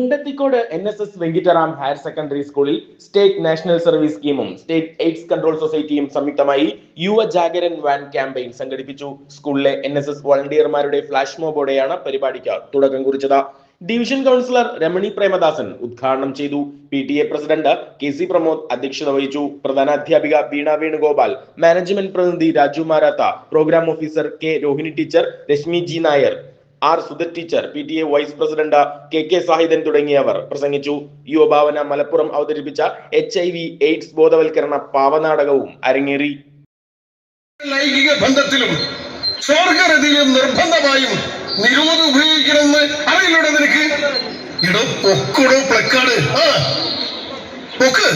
Edathikkode N S S Venkitaram higher secondary സ്കൂളിൽ state national service സ്കീമും state AIDS control സൊസൈറ്റിയും സംയുക്തമായി Yuva Jagaran van campaign സംഘടിപ്പിച്ചു. സ്കൂളിലെ എൻ എസ് എസ് വളണ്ടിയർമാരുടെ ഫ്ലാഷ് മോബോടെയാണ് പരിപാടിക്ക് തുടക്കം കുറിച്ചത്. ഡിവിഷൻ കൗൺസിലർ രമണി പ്രേമദാസൻ ഉദ്ഘാടനം ചെയ്തു. P T A president K C Pramod അധ്യക്ഷത വഹിച്ചു. പ്രധാന അധ്യാപിക വീണ വേണുഗോപാൽ മാനേജ്മെന്റ് പ്രതിനിധി Raju Marath program officer K Rohini teacher Rashmi G Nair R Sudha teacher P T A vice president K K Sahidan തുടങ്ങിയവർ പ്രസംഗിച്ചു. യുവഭാവന മലപ്പുറം അവതരിപ്പിച്ച എച്ച് ഐ വി എയ്ഡ്സ് ബോധവൽക്കരണ പാവനാടകവും അരങ്ങേറി. ലൈംഗിക ബന്ധത്തിലും സ്വർഗരതിയിലും നിർബന്ധമായും നിരോധം ഉപയോഗിക്കണമെന്ന് അറിയില്ലോടെ നിനക്ക്. ഇടോ പൊക്കടോ പ്ലക്കാട്. പൊക്ക്.